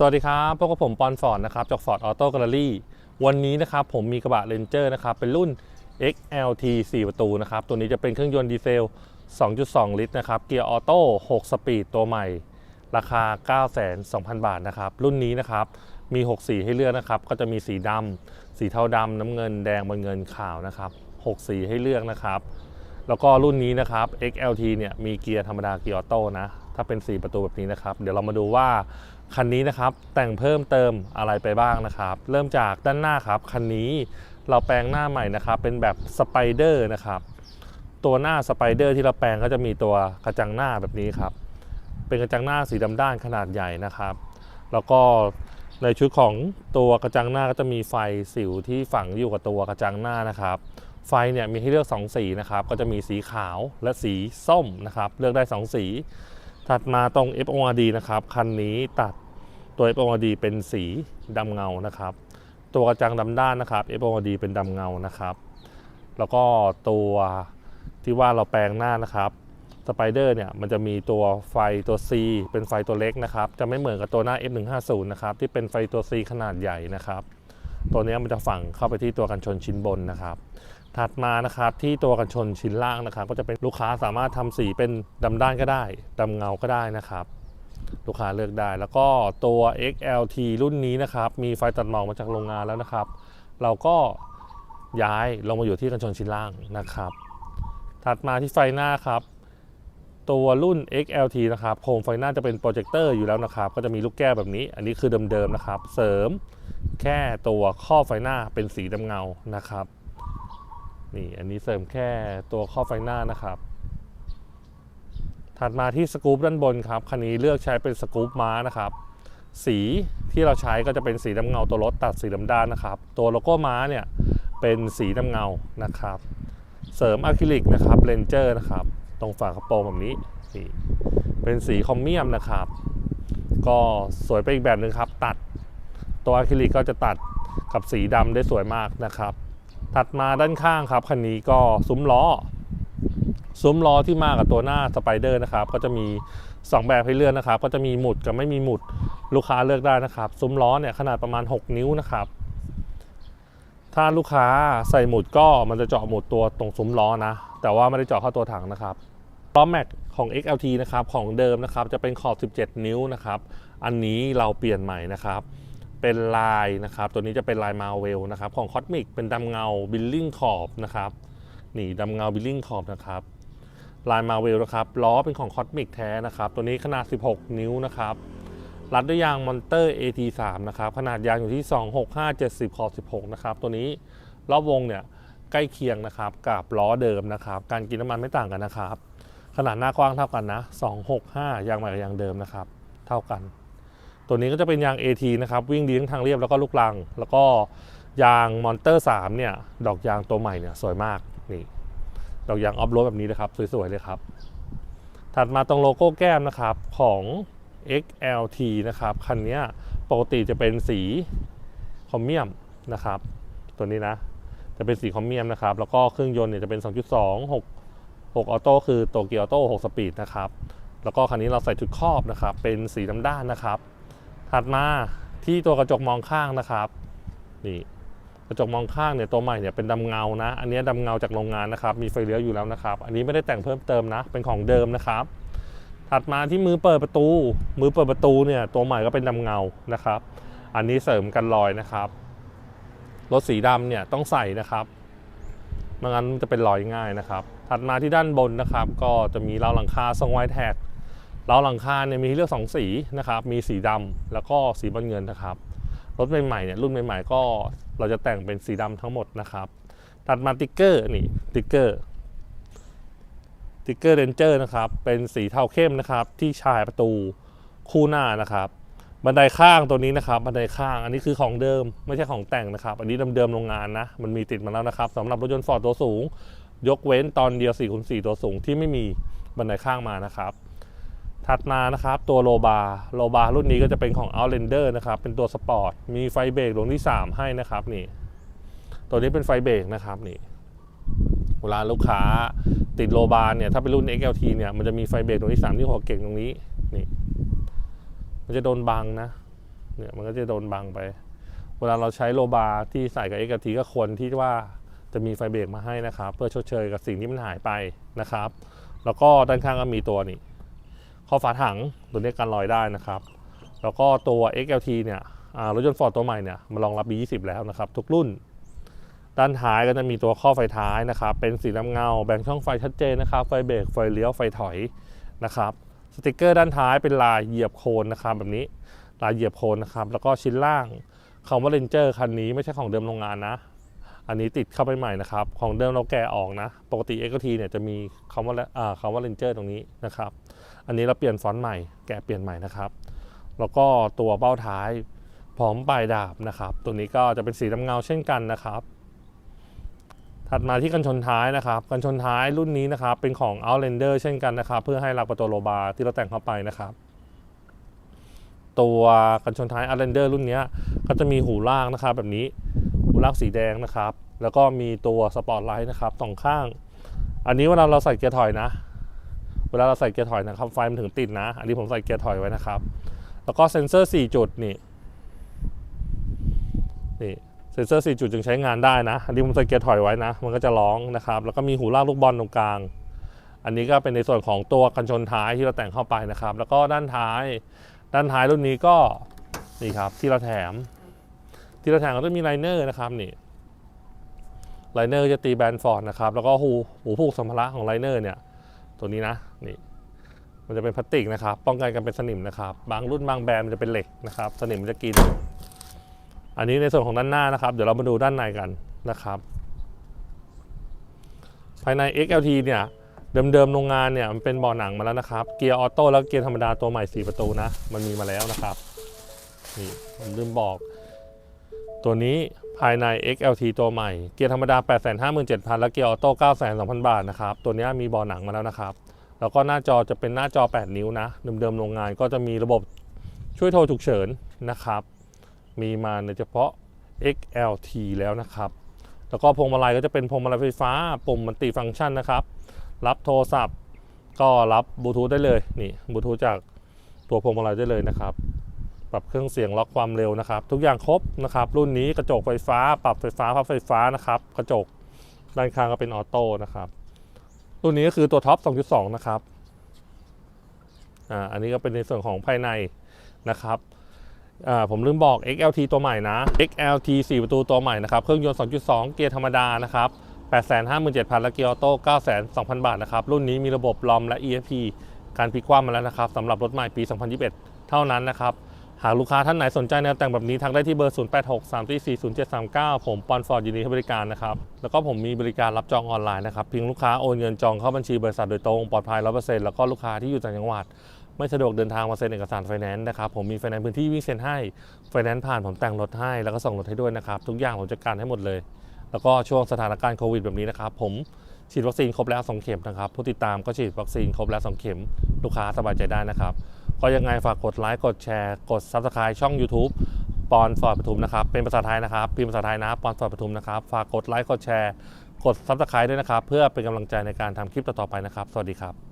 สวัสดีครับพบกับผมปอนฟอร์ดนะครับจาก Ford Auto Gallery วันนี้นะครับผมมีกระบะ Ranger นะครับเป็นรุ่น XLT 4 ประตูนะครับตัวนี้จะเป็นเครื่องยนต์ดีเซล 2.2 ลิตรนะครับเกียร์ออโต้6สปีดตัวใหม่ ราคา 9,200 บาทนะครับรุ่นนี้นะครับมี 6 สีให้เลือกนะครับก็จะมีสีดำสีเทาดำน้ำเงินแดงบนเงินขาวนะครับ6สีให้เลือกนะครับแล้วก็รุ่นนี้นะครับ XLT เนี่ยมีเกียร์ธรรมดาเกียร์ออโต้นะถ้าเป็น 4 ประตูแบบนี้นะครับเดี๋ยวเรามาดูว่า คันนี้นะครับแต่งเพิ่มเติมอะไรไปบ้างนะครับ เริ่มจากด้านหน้าครับคันนี้เราแปลงหน้าใหม่นะครับ เป็นแบบสไปเดอร์นะครับ ตัวหน้าสไปเดอร์ที่เราแปลงก็จะมีตัวกระจังหน้าแบบนี้ครับ เป็นกระจังหน้าสีดำด้านขนาดใหญ่นะครับ แล้วก็ในชุดของตัวกระจังหน้าก็จะมีไฟสิวที่ฝังอยู่กับตัวกระจังหน้านะครับ ไฟเนี่ยมีให้เลือก 2 สีนะครับ ก็จะมีสีขาวและสีส้มนะครับ เลือกได้ 2 สี ถัดมาตรง FORD นะครับ คันนี้ตัดตัว FORD เป็นสีดำเงานะครับ ตัวกระจังดำด้านนะครับ FORD เป็นดำเงานะครับ แล้วก็ตัวที่ว่าเราแปลงหน้านะครับสไปเดอร์เนี่ยมันจะมีตัวไฟตัว C เป็นไฟตัวเล็กนะครับ จะไม่เหมือนกับตัวหน้า F150 นะครับ ที่เป็นไฟตัว C ขนาดใหญ่นะครับ ตัวนี้มันจะฝังเข้าไปที่ตัวกันชนชิ้นบนนะครับ ถัดมานะครับที่ตัวกันชนชิ้นล่างนะครับ ก็จะเป็นลูกค้าสามารถทำสีเป็นดำด้านก็ได้ดำเงาก็ได้นะครับ ลูกค้าเลือกได้ แล้วก็ตัว XLT รุ่นนี้นะครับ มีไฟตัดหมอกมาจากโรงงานแล้วนะครับ เราก็ย้ายลงมาอยู่ที่กันชนชิ้นล่างนะครับ ถัดมาที่ไฟหน้าครับ ตัวรุ่น XLT นะครับโคมไฟหน้าจะเป็นโปรเจคเตอร์อยู่แล้วนะครับ ก็จะมีลูกแก้วแบบนี้ อันนี้คือเดิมๆนะครับ เสริมแค่ตัวข้อไฟหน้าเป็นสีดำเงานะครับ นี่อันนี้เสริมแค่ตัวข้อไฟหน้านะครับ ถัดมาที่สกู๊ปด้านบนครับคันนี้เลือกใช้เป็นสกู๊ปม้านะครับ สีที่เราใช้ก็จะเป็นสีดำเงาตัวรถตัดสีดำด้านนะครับ ตัวโลโก้ม้าเนี่ยเป็นสีดำเงานะครับ เสริมอะคริลิกนะครับเลนเจอร์นะครับ ตรงฝากระโปรงแบบนี้นี่เป็นสีคอมเมียมนะครับ ก็สวยไปอีกแบบหนึ่งครับ ตัดตัวอะคริลิกก็จะตัดกับสีดำได้สวยมากนะครับ ถัดมาด้านข้างครับคันนี้ก็ซุ้มล้อ ซุ้มล้อที่มากับตัวหน้าสไปเดอร์นะครับ ก็จะมี 2 แบบให้เลือกนะครับ ก็จะมีหมุดกับไม่มีหมุดลูกค้าเลือกได้นะครับ ซุ้มล้อเนี่ยขนาดประมาณ 6 นิ้วนะครับ ถ้าลูกค้าใส่หมุดก็มันจะเจาะหมุดตัวตรงซุ้มล้อนะ แต่ว่าไม่ได้เจาะเข้าตัวถังนะครับล้อแม็กของ XLT นะครับของเดิมนะครับจะเป็นขอบ 17 นิ้วนะครับ อันนี้เราเปลี่ยนใหม่นะครับ เป็นลายนะครับ ตัวนี้จะเป็นลายมาเวลนะครับ ของคอ s มิกเป็นดำเงาบิลลิงขอบนะครับนี่ดำเงาบิลลิงขอบนะครับลายมาเวลนะครับล้อเป็นของคอ s มิกแท้นะครับ ตัวนี้ขนาด 16 นิ้วนะครับรัดด้วยยางมอนเตอร์ AT3 นะครับ ขนาดยางอยู่ที่ 265 70ขอบ16 นะครับ ตัวนี้รอบวงเนี่ยใกล้เคียงนะครับกับล้อเดิมนะครับ การกินน้ำมันไม่ต่างกันนะครับ ขนาดหน้ากว้างเท่ากันนะ 265 ยางใหม่กับยางเดิมนะครับ เท่ากัน ตัวนี้ก็จะเป็นยาง AT นะครับ วิ่งดีทั้งทางเรียบแล้วก็ลูกลัง แล้วก็ยางมอนเตอร์3เนี่ย ดอกยางตัวใหม่เนี่ยสวยมากนี่ ดอกยางออฟโรดแบบนี้นะครับ สวยๆเลยครับ ถัดมาตรงโลโก้แก้มนะครับของ XLT นะครับ คันนี้ปกติจะเป็นสีคอมเมียมนะครับ ตัวนี้นะ จะเป็นสีคอมเมียมนะครับ แล้วก็เครื่องยนต์เนี่ยจะเป็น 2.2 6 6ออโต้คือโตเกียวออโต้6สปีดนะครับ แล้วก็คันนี้เราใส่ชุดครอบนะครับ เป็นสีดำด้านนะครับ ถัดมาที่ตัวกระจกมองข้างนะครับนี่กระจกมองข้างเนี่ยตัวใหม่เนี่ยเป็นดำเงานะ อันนี้ดำเงาจากโรงงานนะครับ มีไฟเลี้ยวอยู่แล้วนะครับ อันนี้ไม่ได้แต่งเพิ่มเติมนะ เป็นของเดิมนะครับ ถัดมาที่มือเปิดประตู มือเปิดประตูเนี่ยตัวใหม่ก็เป็นดำเงานะครับ อันนี้เสริมกันรอยนะครับรถสีดำเนี่ยต้องใส่นะครับไม่งั้นจะเป็นรอยง่ายนะครับ ถัดมาที่ด้านบนนะครับ ก็จะมีราวหลังคาทรงไวท์แท็ก เราหลังคาเนี่ยมีให้เลือกสองสีนะครับมีสีดำแล้วก็สีบอลเงินนะครับรถใหม่ๆเนี่ยรุ่นใหม่ๆก็เราจะแต่งเป็นสีดำทั้งหมดนะครับถัดมาติ๊กเกอร์นี่ติ๊กเกอร์ติ๊กเกอร์เรนเจอร์นะครับเป็นสีเทาเข้มนะครับที่ชายประตูคู่หน้านะครับบันไดข้างตัวนี้นะครับบันไดข้างอันนี้คือของเดิมไม่ใช่ของแต่งนะครับ อันนี้เดิมๆโรงงานนะมันมีติดมาแล้วนะครับสำหรับรถยนต์ฟอร์ดตัวสูง ยกเว้นตอนเดียว4คูณ4ตัวสูงที่ไม่มีบันไดข้างมานะครับ ถัดมานะครับตัวโลบาโลบารุ่นนี้ก็จะเป็นของ Outlander นะครับ เป็นตัวสปอร์ต มีไฟเบรกดวงที่ 3 ให้นะครับนี่ ตัวนี้เป็นไฟเบรกนะครับนี่เวลาลูกค้าติดโลบาร์เนี่ยถ้าเป็นรุ่น XLT เนี่ยมันจะมีไฟเบรกตรงที่ 3 ที่หัวเก่งตรงนี้นี่ มันจะโดนบังนะ เนี่ยมันก็จะโดนบังไป เวลาเราใช้โลบาร์ที่ใส่กับ XLT ก็ควรที่ว่าจะมีไฟเบรกมาให้นะครับ เพื่อชดเชยกับสิ่งที่มันหายไปนะครับ แล้วก็ด้านข้างก็มีตัวนี่ ข้อฝาถังตัวนี้กันรอยได้นะครับ แล้วก็ตัว XLT เนี่ยรถยนต์ฟอร์ดตัวใหม่เนี่ยมารองรับ B20 แล้วนะครับทุกรุ่น ด้านท้ายก็จะมีตัวข้อไฟท้ายนะครับ เป็นสีน้ำเงา แบ่งช่องไฟชัดเจนนะครับ ไฟเบรกไฟเลี้ยวไฟถอยนะครับสติกเกอร์ด้านท้ายเป็นลายเหยียบโคนนะครับแบบนี้ลายเหยียบโคนนะครับ แล้วก็ชิ้นล่างคำว่า Ranger คันนี้ไม่ใช่ของเดิมโรงงานนะ อันนี้ติดเข้าไปใหม่นะครับ ของเดิมเราแกะออกนะ ปกติ x t เนี่ยจะมีคำว่าคำว่า Ranger ตรงนี้นะครับ อันนี้เราเปลี่ยนฟอนต์ใหม่แกะเปลี่ยนใหม่นะครับ แล้วก็ตัวเบ้าท้ายพร้อมปลายดาบนะครับ ตัวนี้ก็จะเป็นสีน้ำเงาเช่นกันนะครับ ถัดมาที่กันชนท้ายนะครับกันชนท้ายรุ่นนี้นะครับเป็นของ Outlander เช่นกันนะครับ เพื่อให้รับประตูโลบาร์ที่เราแต่งเข้าไปนะครับ ตัวกันชนท้าย Outlander รุ่นนี้ก็จะมีหูล่างนะครับแบบนี้หูล่างสีแดงนะครับ แล้วก็มีตัวสปอตไลท์นะครับสองข้าง อันนี้เวลาเราใส่เกียร์ถอยนะ เวลาเราใส่เกียร์ถอยนะครับไฟมันถึงติดนะ อันนี้ผมใส่เกียร์ถอยไว้นะครับ แล้วก็เซ็นเซอร์ 4 จุดนี่นี่เซ็นเซอร์ 4 จุดจึงใช้งานได้นะ อันนี้ผมใส่เกียร์ถอยไว้นะ มันก็จะร้องนะครับ แล้วก็มีหูลากลูกบอลตรงกลาง อันนี้ก็เป็นในส่วนของตัวกันชนท้ายที่เราแต่งเข้าไปนะครับ แล้วก็ด้านท้าย ด้านท้ายรุ่นนี้ก็นี่ครับที่เราแถม ที่เราแถมก็จะมีไลเนอร์นะครับนี่ไลเนอร์จะตีแบนฟอร์ดนะครับ แล้วก็หูหูผูกสัมภาระของไลเนอร์เนี่ย ตัวนี้นะนี่มันจะเป็นพลาสติกนะครับ ป้องกันการเป็นสนิมนะครับ บางรุ่นบางแบรนด์มันจะเป็นเหล็กนะครับ สนิมมันจะกิน อันนี้ในส่วนของด้านหน้านะครับ เดี๋ยวเรามาดูด้านในกันนะครับ ภายใน XLT เนี่ยเดิมๆโรงงานเนี่ยมันเป็นบาะหนังมาแล้วนะครับ เกียร์ออโต้แล้วเกียร์ธรรมดาตัวใหม่ 4 ประตูนะ มันมีมาแล้วนะครับ นี่ผมลืมบอก ตัวนี้ ภายใน XLT ตัวใหม่ เกียร์ธรรมดา 857,000 และเกียร์ออโต้902,000 บาทนะครับ ตัวนี้มีบาะหนังมาแล้วนะครับ แล้วก็หน้าจอจะเป็นหน้าจอ 8 นิ้วนะ เดิมๆโรงงานก็จะมีระบบช่วยโทรฉุกเฉินนะครับ มีมาในเฉพาะ XLT แล้วนะครับ แล้วก็พวงมาลัยก็จะเป็นพวงมาลัยไฟฟ้า ปุ่มมันติฟังก์ชันนะครับ รับโทรศัพท์ ก็รับบลูทูธได้เลย นี่บลูทูธจากตัวพวงมาลัยได้เลยนะครับ ปรับเครื่องเสียงล็อกความเร็วนะครับ ทุกอย่างครบนะครับ รุ่นนี้กระจกไฟฟ้า ปรับไฟฟ้าพับไฟฟ้านะครับ กระจกด้านข้างก็เป็นออโต้นะครับ รุ่นนี้ก็คือตัวท็อป 2.2 นะครับอ่าอันนี้ก็เป็นในส่วนของภายในนะครับอ่าผมลืมบอก XLT ตัวใหม่นะ XLT 4 ประตูตัวใหม่นะครับ เครื่องยนต์ 2.2 เกียร์ธรรมดานะครับ857,000และเกียร์ออโต้9 2 0 0 0บาทนะครับ รุ่นนี้มีระบบลอมและ ESP การพลิกคว่ำมาแล้วนะครับสำหรับรถใหม่ปี 2021 เท่านั้นนะครับ หากลูกค้าท่านไหนสนใจแนวแต่งแบบนี้ทักได้ที่เบอร์ 0863440739 ผมปอนฟอร์ดยินดีให้บริการนะครับ แล้วก็ผมมีบริการรับจองออนไลน์นะครับเพียงลูกค้าโอนเงินจองเข้าบัญชีบริษัทโดยตรงปลอดภัย 100%แล้วก็ลูกค้าที่อยู่ต่างจังหวัด ไม่สะดวกเดินทางมาเซ็นเอกสารไฟแนนซ์นะครับผมมีไฟแนนซ์พื้นที่วิ่งเซ็นให้ไฟแนนซ์ผ่านผมแต่งรถให้แล้วก็ส่งรถให้ด้วยนะครับทุกอย่างผมจัดการให้หมดเลย แล้วก็ช่วงสถานการณ์โควิดแบบนี้นะครับผม ฉีดวัคซีนครบแล้ว 2 เข็มนะครับผู้ติดตามก็ฉีดวัคซีนครบแล้ว 2 เข็ม ลูกค้าสบายใจได้นะครับ ก็ยังไงฝากกดไลค์กดแชร์กด Subscribe ช่อง YouTube ปอนฟอร์ดปทุมนะครับ เป็นภาษาไทยนะครับพิมพ์ภาษาไทยนะปอนฟอร์ดปทุมนะครับฝากกดไลค์กดแชร์กด Subscribe ด้วยนะครับ เพื่อเป็นกำลังใจในการทำคลิปต่อๆไปนะครับ สวัสดีครับ